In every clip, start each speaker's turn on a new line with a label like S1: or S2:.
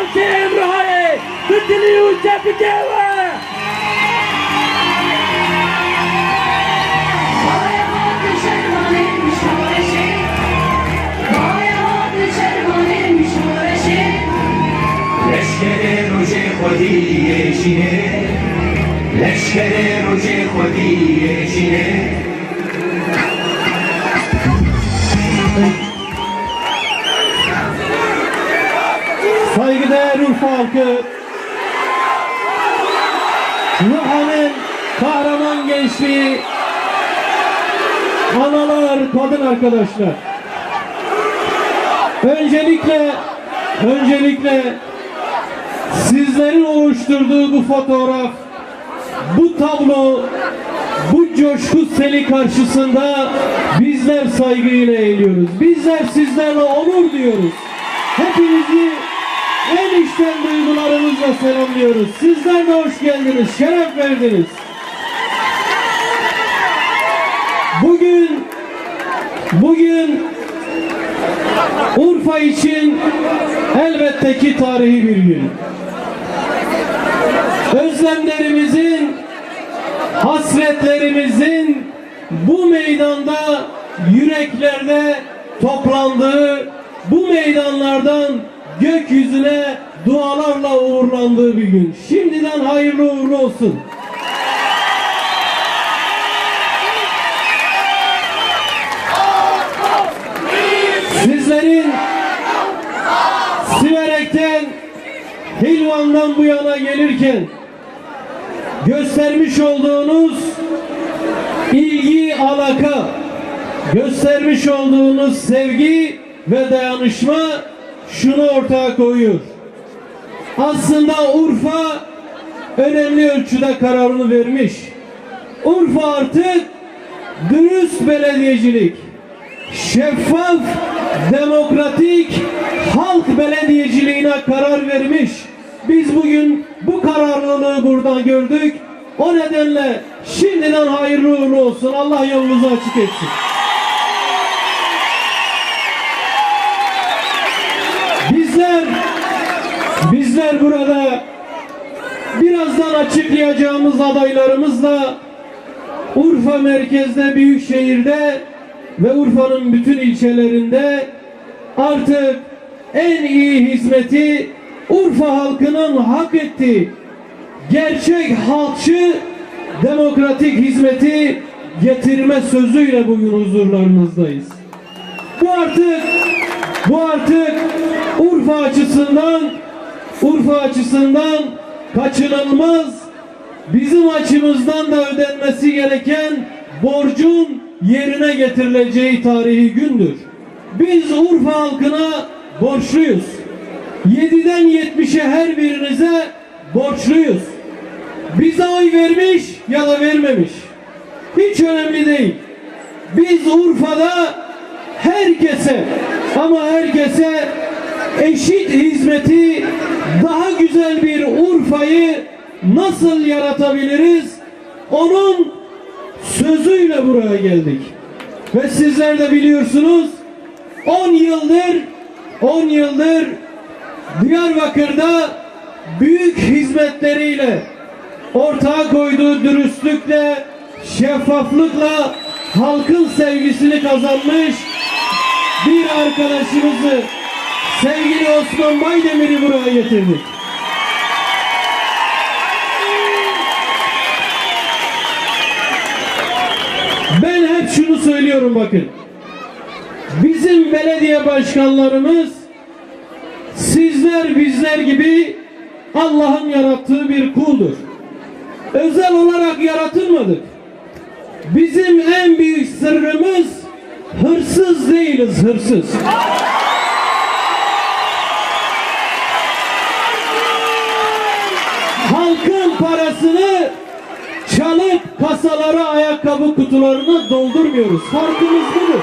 S1: Walkiem Rohare, Tutiliu Chapikewa.
S2: Bayağı czerwonym szorszy, bayağı czerwonym szorszy.
S3: لشکر روژ خودی شینه لشکر روژ خودی شینه
S4: Halkı, Ruhan'ın kahraman gençliği, analar, kadın arkadaşlar. Öncelikle, öncelikle sizlerin oluşturduğu bu fotoğraf, bu tablo, bu coşku seli karşısında bizler saygıyla eğiliyoruz. Bizler sizlerle onur diyoruz. Hepinizi en içten duygularımızla selamlıyoruz. Sizler de hoş geldiniz, şeref verdiniz. Bugün, bugün Urfa için elbette ki tarihi bir gün. Özlemlerimizin, hasretlerimizin bu meydanda yüreklerde toplandığı, bu meydanlardan gökyüzüne dualarla uğurlandığı bir gün. Şimdiden hayırlı uğurlu olsun. Sizlerin Siverek'ten Hilvan'dan bu yana gelirken göstermiş olduğunuz ilgi, alaka, göstermiş olduğunuz sevgi ve dayanışma şunu ortaya koyuyor. Aslında Urfa önemli ölçüde kararını vermiş. Urfa artık dürüst belediyecilik, şeffaf, demokratik halk belediyeciliğine karar vermiş. Biz bugün bu kararlılığı buradan gördük. O nedenle şimdiden hayırlı uğurlu olsun. Allah yolunuzu açık etsin. Bizler burada birazdan açıklayacağımız adaylarımızla Urfa merkezde büyük şehirde ve Urfa'nın bütün ilçelerinde artık en iyi hizmeti Urfa halkının hak ettiği gerçek halkçı demokratik hizmeti getirme sözüyle bugün huzurlarınızdayız. Bu artık bu artık Urfa açısından Urfa açısından kaçınılmaz bizim açımızdan da ödenmesi gereken borcun yerine getirileceği tarihi gündür. Biz Urfa halkına borçluyuz. 7'den 70'e her birinize borçluyuz. Bize oy vermiş ya da vermemiş. Hiç önemli değil. Biz Urfa'da herkese ama herkese eşit hizmeti daha güzel bir Urfa'yı nasıl yaratabiliriz? Onun sözüyle buraya geldik. Ve sizler de biliyorsunuz 10 yıldır 10 yıldır Diyarbakır'da büyük hizmetleriyle ortaya koyduğu dürüstlükle, şeffaflıkla halkın sevgisini kazanmış bir arkadaşımızı sevgili Osman Baydemir'i buraya getirdik. Ben hep şunu söylüyorum bakın. Bizim belediye başkanlarımız sizler bizler gibi Allah'ın yarattığı bir kuldur. Özel olarak yaratılmadık. Bizim en büyük sırrımız hırsız değiliz, hırsız. Halkın parasını çalıp kasalara, ayakkabı kutularına doldurmuyoruz. Farkımız budur.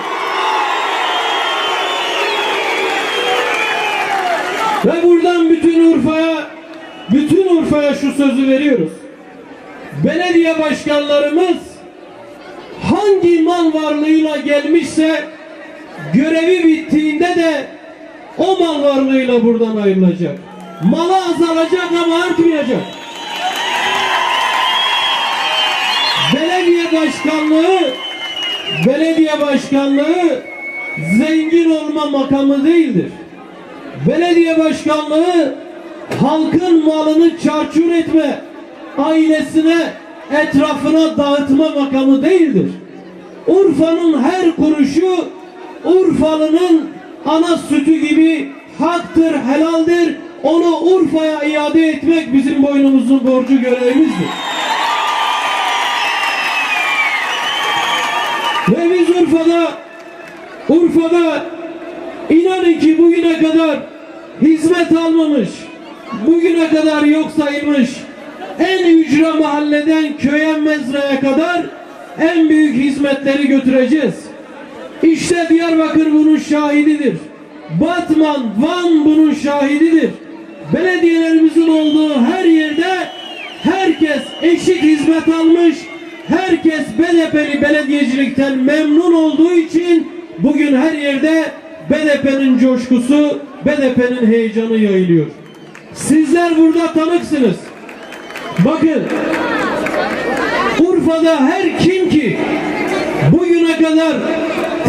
S4: Ve buradan bütün Urfa'ya, bütün Urfa'ya şu sözü veriyoruz. Belediye başkanlarımız hangi mal varlığıyla gelmişse görevi bittiğinde de o mal varlığıyla buradan ayrılacak. Malı azalacak ama artmayacak. Başkanlığı belediye başkanlığı zengin olma makamı değildir. Belediye başkanlığı halkın malını çarçur etme, ailesine, etrafına dağıtma makamı değildir. Urfa'nın her kuruşu Urfalı'nın ana sütü gibi haktır, helaldir. Onu Urfa'ya iade etmek bizim boynumuzun borcu görevimizdir. Urfa'da Urfa'da inanın ki bugüne kadar hizmet almamış, bugüne kadar yok sayılmış, en ücra mahalleden köye mezraya kadar en büyük hizmetleri götüreceğiz. İşte Diyarbakır bunun şahididir. Batman, Van bunun şahididir. Belediyelerimizin olduğu her yerde herkes eşit hizmet almış, herkes BDP'li belediyecilikten memnun olduğu için bugün her yerde BDP'nin coşkusu, BDP'nin heyecanı yayılıyor. Sizler burada tanıksınız. Bakın Urfa'da her kim ki bugüne kadar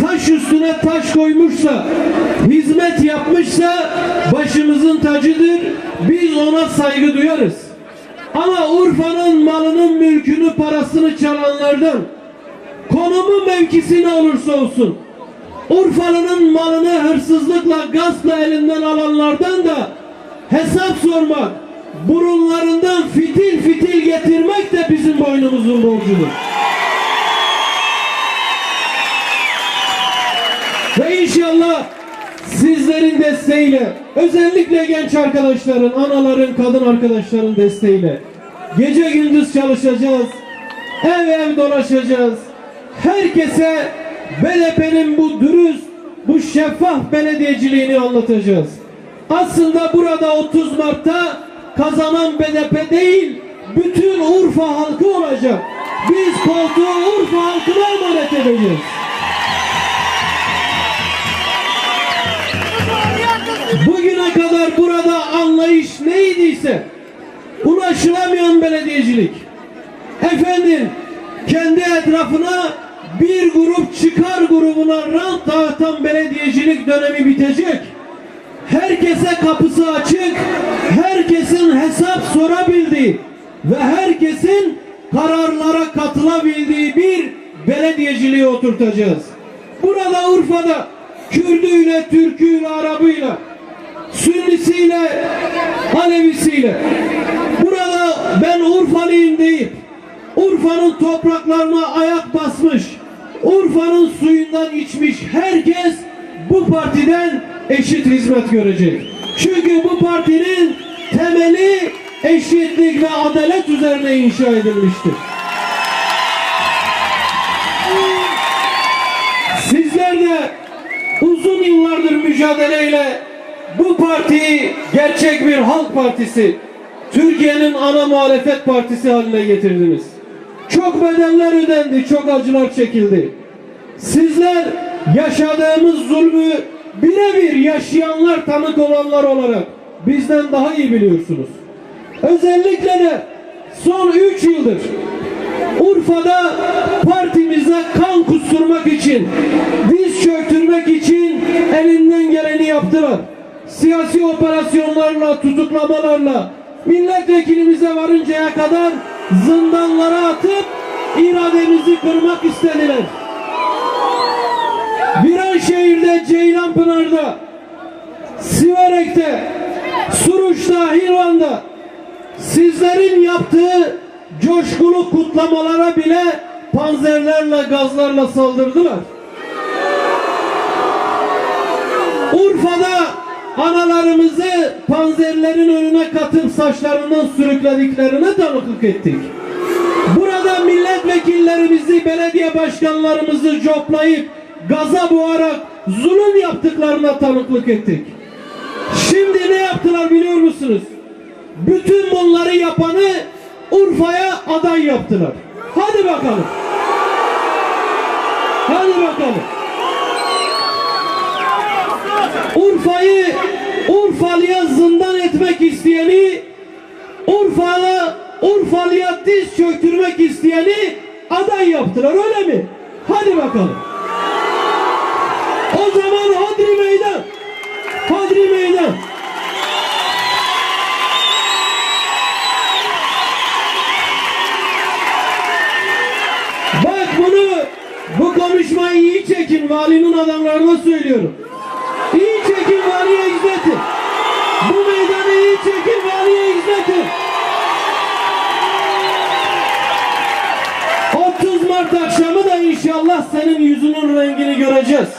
S4: taş üstüne taş koymuşsa, hizmet yapmışsa başımızın tacıdır. Biz ona saygı duyarız. Ama Urfa'nın malının, mülkünü, parasını çalanlardan konumu mevkisi ne olursa olsun Urfalı'nın malını hırsızlıkla, gaspla elinden alanlardan da hesap sormak, burunlarından fitil fitil getirmek de bizim boynumuzun borcudur. Ve inşallah sizlerin desteğiyle, özellikle genç arkadaşların, anaların, kadın arkadaşların desteğiyle gece gündüz çalışacağız, ev ev dolaşacağız. Herkese BDP'nin bu dürüst, bu şeffaf belediyeciliğini anlatacağız. Aslında burada 30 Mart'ta kazanan BDP değil, bütün Urfa halkı olacak. Biz koltuğu Urfa halkına emanet edeceğiz. Anlayış neydiyse ulaşılamayan belediyecilik. Efendim kendi etrafına bir grup çıkar grubuna rant dağıtan belediyecilik dönemi bitecek. Herkese kapısı açık, herkesin hesap sorabildiği ve herkesin kararlara katılabildiği bir belediyeciliği oturtacağız. Burada Urfa'da Kürdüyle, Türküyle, Arabıyla, Sünnisiyle, Alevisiyle. Burada ben Urfalıyım deyip Urfa'nın topraklarına ayak basmış, Urfa'nın suyundan içmiş herkes bu partiden eşit hizmet görecek. Çünkü bu partinin temeli eşitlik ve adalet üzerine inşa edilmiştir. Sizler de uzun yıllardır mücadeleyle bu partiyi gerçek bir halk partisi, Türkiye'nin ana muhalefet partisi haline getirdiniz. Çok bedeller ödendi, çok acılar çekildi. Sizler yaşadığımız zulmü birebir yaşayanlar, tanık olanlar olarak bizden daha iyi biliyorsunuz. Özellikle de son 3 yıldır Urfa'da partimize kan kusturmak için, diz çöktürmek için elinden geleni yaptılar. Siyasi operasyonlarla, tutuklamalarla, milletvekilimize varıncaya kadar zindanlara atıp irademizi kırmak istediler. Viranşehir'de, Ceylanpınar'da, Siverek'te, Suruç'ta, Hilvan'da sizlerin yaptığı coşkulu kutlamalara bile panzerlerle, gazlarla saldırdılar. Urfa'da analarımızı panzerlerin önüne katıp saçlarından sürüklediklerine tanıklık ettik. Burada milletvekillerimizi, belediye başkanlarımızı coplayıp gaza boğarak zulüm yaptıklarına tanıklık ettik. Şimdi ne yaptılar biliyor musunuz? Bütün bunları yapanı Urfa'ya aday yaptılar. Hadi bakalım. Hadi bakalım. Urfa'yı Urfalı'ya zindan etmek isteyeni Urfa'la Urfalı'ya diz çöktürmek isteyeni aday yaptılar öyle mi? Hadi bakalım. O zaman Hodri meydan. Hodri meydan. Bak bunu bu konuşmayı iyi çekin valinin adamlarına söylüyorum. Valiye hizmetin. Bu meydanı iyi çekin valiye hizmetin. 30 Mart akşamı da inşallah senin yüzünün rengini göreceğiz.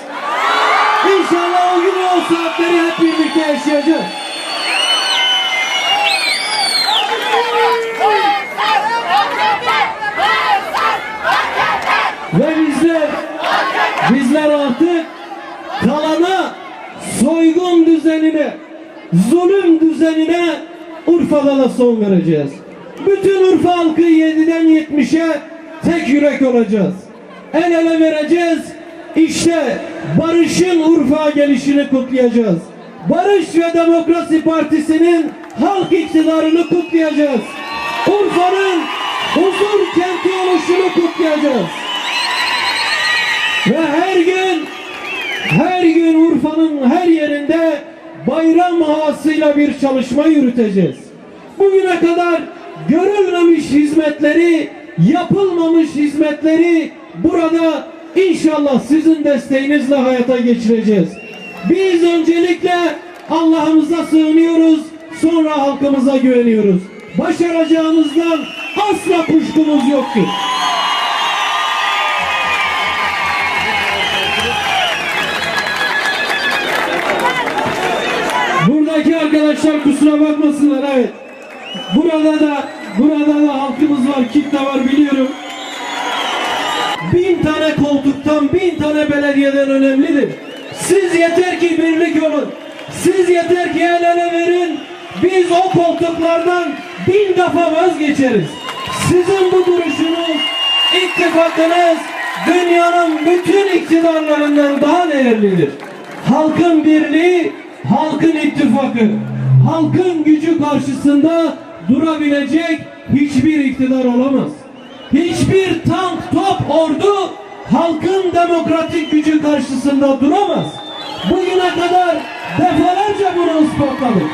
S4: İnşallah o günü o saatleri hep birlikte yaşayacağız. Ve bizler bizler artık kalana soygun düzenine zulüm düzenine Urfa'da da son vereceğiz. Bütün Urfa halkı 7'den 70'e tek yürek olacağız. El ele vereceğiz. İşte barışın Urfa gelişini kutlayacağız. Barış ve Demokrasi Partisi'nin halk iktidarını kutlayacağız. Urfa'nın huzur kenti oluşunu kutlayacağız. Ve her gün her gün Urfa'nın her yerinde bayram havasıyla bir çalışma yürüteceğiz. Bugüne kadar görülmemiş hizmetleri, yapılmamış hizmetleri burada inşallah sizin desteğinizle hayata geçireceğiz. Biz öncelikle Allah'ımıza sığınıyoruz, sonra halkımıza güveniyoruz. Başaracağımızdan asla kuşkumuz yoktur. Arkadaşlar kusura bakmasınlar evet. Burada da burada da halkımız var, kitle var biliyorum. Bin tane koltuktan, bin tane belediyeden önemlidir. Siz yeter ki birlik olun. Siz yeter ki el ele verin. Biz o koltuklardan bin defa vazgeçeriz. Sizin bu duruşunuz, ittifakınız dünyanın bütün iktidarlarından daha değerlidir. Halkın birliği, halkın ittifakı, halkın gücü karşısında durabilecek hiçbir iktidar olamaz. Hiçbir tank, top, ordu halkın demokratik gücü karşısında duramaz. Bugüne kadar defalarca bunu ispatladık.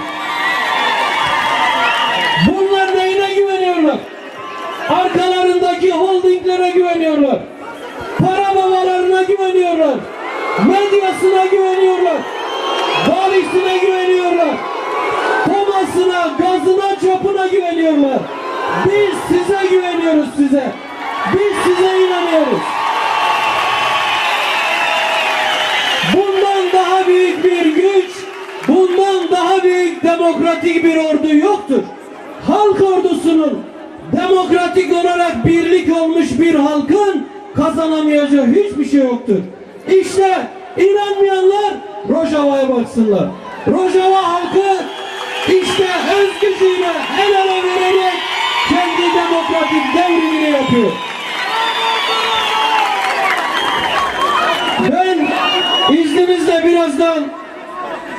S4: Bunlar neyine güveniyorlar? Arkalarındaki holdinglere güveniyorlar. Para babalarına güveniyorlar. Medyasına güveniyorlar. Valisine güveniyorlar. Tomasına, gazına, çapına güveniyorlar. Biz size güveniyoruz size. Biz size inanıyoruz. Bundan daha büyük bir güç, bundan daha büyük demokratik bir ordu yoktur. Halk ordusunun demokratik olarak birlik olmuş bir halkın kazanamayacağı hiçbir şey yoktur. İşte inanmayanlar Rojava'ya baksınlar. Rojava halkı işte öz gücüyle el ele vererek kendi demokratik devrimini yapıyor. Ben izninizle birazdan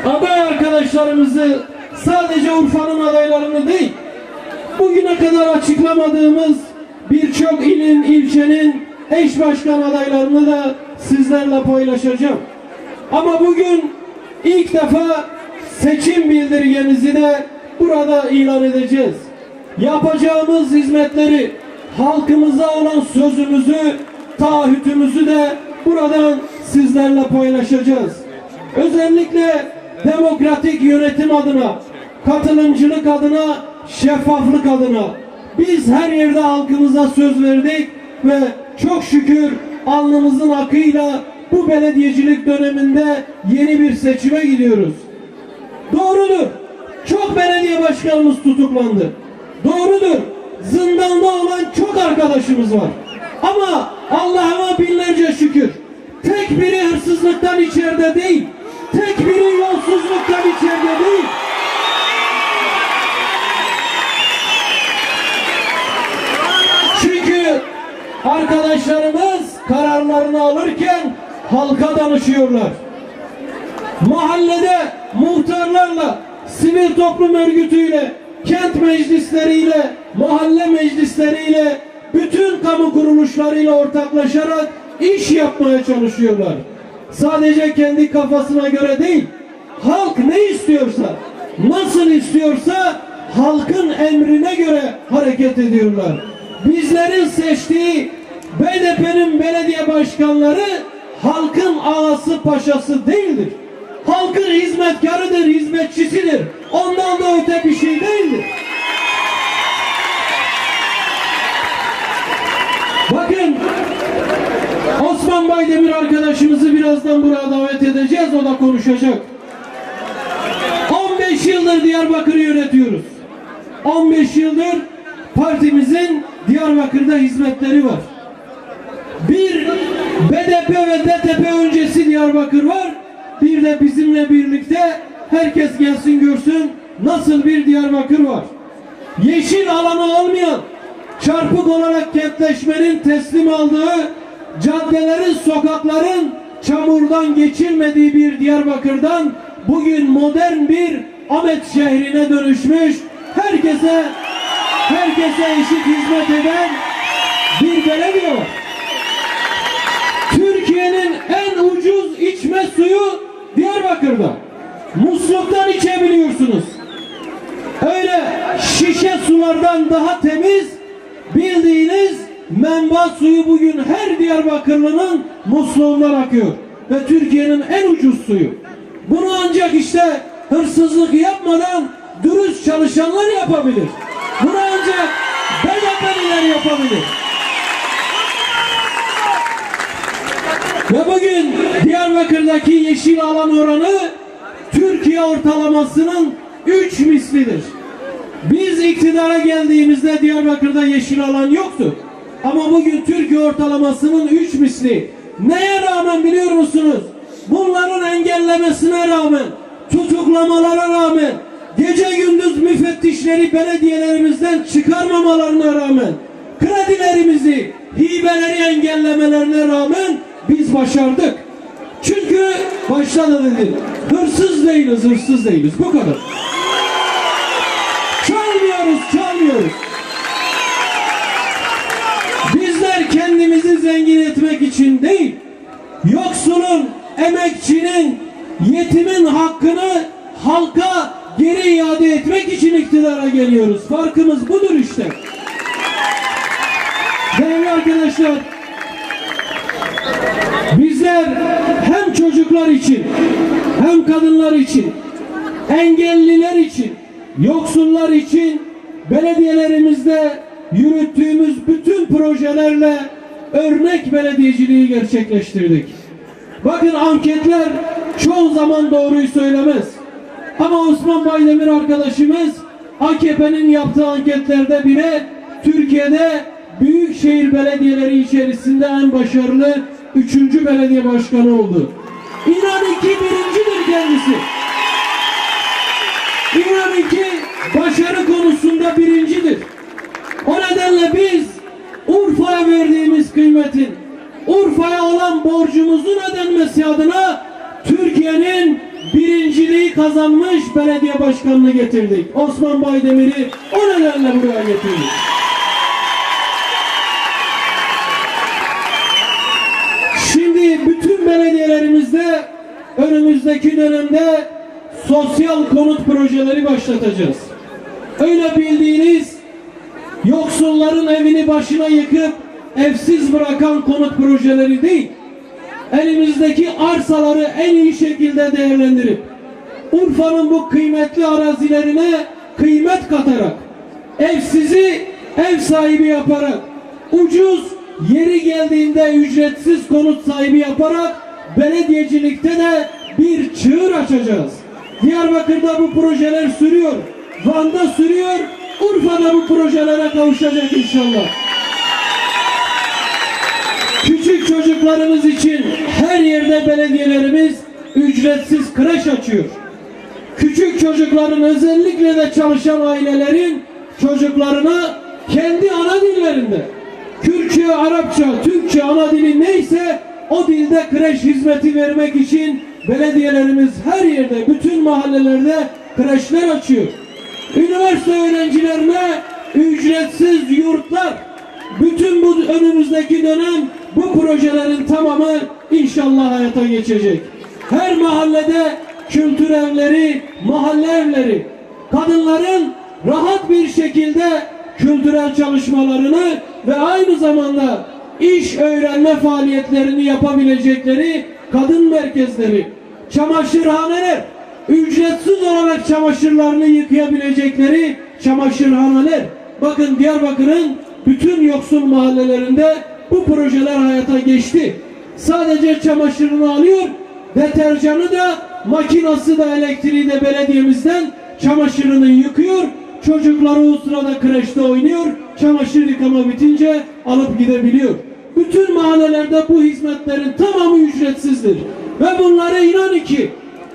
S4: aday arkadaşlarımızı sadece Urfa'nın adaylarını değil, bugüne kadar açıklamadığımız birçok ilin, ilçenin eş başkan adaylarını da sizlerle paylaşacağım. Ama bugün ilk defa seçim bildirgemizi de burada ilan edeceğiz. Yapacağımız hizmetleri, halkımıza olan sözümüzü, taahhütümüzü de buradan sizlerle paylaşacağız. Özellikle demokratik yönetim adına, katılımcılık adına, şeffaflık adına biz her yerde halkımıza söz verdik ve çok şükür alnımızın akıyla bu belediyecilik döneminde yeni bir seçime gidiyoruz. Doğrudur. Çok belediye başkanımız tutuklandı. Doğrudur. Zindanda olan çok arkadaşımız var. Ama Allah'ıma binlerce şükür. Tek biri hırsızlıktan içeride değil. Tek biri yolsuzluktan içeride değil. Çünkü arkadaşlarımız kararlarını alırken halka danışıyorlar. Mahallede muhtarlarla, sivil toplum örgütüyle, kent meclisleriyle, mahalle meclisleriyle, bütün kamu kuruluşlarıyla ortaklaşarak iş yapmaya çalışıyorlar. Sadece kendi kafasına göre değil, halk ne istiyorsa, nasıl istiyorsa halkın emrine göre hareket ediyorlar. Bizlerin seçtiği BDP'nin belediye başkanları halkın ağası paşası değildir. Halkın hizmetkarıdır, hizmetçisidir. Ondan da öte bir şey değildir. Bakın Osman Baydemir arkadaşımızı birazdan buraya davet edeceğiz. O da konuşacak. 15 yıldır Diyarbakır'ı yönetiyoruz. 15 yıldır partimizin Diyarbakır'da hizmetleri var. Bir BDP ve DTP öncesi Diyarbakır var. Bir de bizimle birlikte herkes gelsin görsün nasıl bir Diyarbakır var. Yeşil alanı olmayan, çarpık olarak kentleşmenin teslim aldığı, caddelerin, sokakların çamurdan geçilmediği bir Diyarbakır'dan bugün modern bir Ahmet şehrine dönüşmüş, herkese herkese eşit hizmet eden bir belediye. Türkiye'nin en ucuz içme suyu Diyarbakır'da. Musluktan içebiliyorsunuz. Öyle şişe sulardan daha temiz bildiğiniz menba suyu bugün her Diyarbakırlı'nın musluğundan akıyor. Ve Türkiye'nin en ucuz suyu. Bunu ancak işte hırsızlık yapmadan dürüst çalışanlar yapabilir. Bunu ancak BDP'liler yapabilir. Ve bugün Diyarbakır'daki yeşil alan oranı Türkiye ortalamasının 3 mislidir. Biz iktidara geldiğimizde Diyarbakır'da yeşil alan yoktu. Ama bugün Türkiye ortalamasının 3 misli. Neye rağmen biliyor musunuz? Bunların engellemesine rağmen, tutuklamalara rağmen, gece gündüz müfettişleri belediyelerimizden çıkarmamalarına rağmen, kredilerimizi, hibeleri engellemelerine rağmen biz başardık. Çünkü başta da dedim, hırsız değiliz, hırsız değiliz. Bu kadar. Çalmıyoruz, çalmıyoruz. Bizler kendimizi zengin etmek için değil, yoksulun, emekçinin, yetimin hakkını halka geri iade etmek için iktidara geliyoruz. Farkımız budur işte. Değerli arkadaşlar, bizler hem çocuklar için, hem kadınlar için, engelliler için, yoksullar için belediyelerimizde yürüttüğümüz bütün projelerle örnek belediyeciliği gerçekleştirdik. Bakın anketler çoğu zaman doğruyu söylemez. Ama Osman Baydemir arkadaşımız AKP'nin yaptığı anketlerde bile Türkiye'de büyükşehir belediyeleri içerisinde en başarılı üçüncü belediye başkanı oldu. İnanın ki birincidir kendisi. İnanın ki başarı konusunda birincidir. O nedenle biz Urfa'ya verdiğimiz kıymetin, Urfa'ya olan borcumuzun ödenmesi adına Türkiye'nin birinciliği kazanmış belediye başkanını getirdik. Osman Baydemir'i o nedenle buraya getirdik. Şimdi bütün belediyelerimizde önümüzdeki dönemde sosyal konut projeleri başlatacağız. Öyle bildiğiniz yoksulların evini başına yıkıp evsiz bırakan konut projeleri değil. Elimizdeki arsaları en iyi şekilde değerlendirip Urfa'nın bu kıymetli arazilerine kıymet katarak evsizi ev sahibi yaparak ucuz yeri geldiğinde ücretsiz konut sahibi yaparak belediyecilikte de bir çığır açacağız. Diyarbakır'da bu projeler sürüyor. Van'da sürüyor. Urfa'da bu projelere kavuşacak inşallah. Küçük çocuklarımız için her yerde belediyelerimiz ücretsiz kreş açıyor. Küçük çocukların özellikle de çalışan ailelerin çocuklarına kendi ana dillerinde Kürtçe, Arapça, Türkçe ana dili neyse o dilde kreş hizmeti vermek için belediyelerimiz her yerde, bütün mahallelerde kreşler açıyor. Üniversite öğrencilerine ücretsiz yurtlar. Bütün bu önümüzdeki dönem bu projelerin tamamı inşallah hayata geçecek. Her mahallede kültür evleri, mahalle evleri, kadınların rahat bir şekilde kültürel çalışmalarını ve aynı zamanda iş öğrenme faaliyetlerini yapabilecekleri kadın merkezleri, çamaşırhaneler, ücretsiz olarak çamaşırlarını yıkayabilecekleri çamaşırhaneler. Bakın Diyarbakır'ın bütün yoksul mahallelerinde bu projeler hayata geçti. Sadece çamaşırını alıyor, deterjanı da, makinası da, elektriği de belediyemizden çamaşırını yıkıyor. Çocukları o sırada kreşte oynuyor. Çamaşır yıkama bitince alıp gidebiliyor. Bütün mahallelerde bu hizmetlerin tamamı ücretsizdir. Ve bunları inanın ki,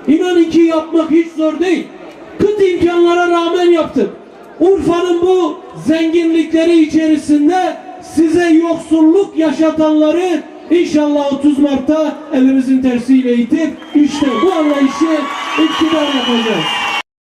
S4: inanın ki yapmak hiç zor değil. Kıt imkanlara rağmen yaptık. Urfa'nın bu zenginlikleri içerisinde size yoksulluk yaşatanları inşallah 30 Mart'ta elimizin tersiyle itip işte bu anlayışı iktidar yapacağız.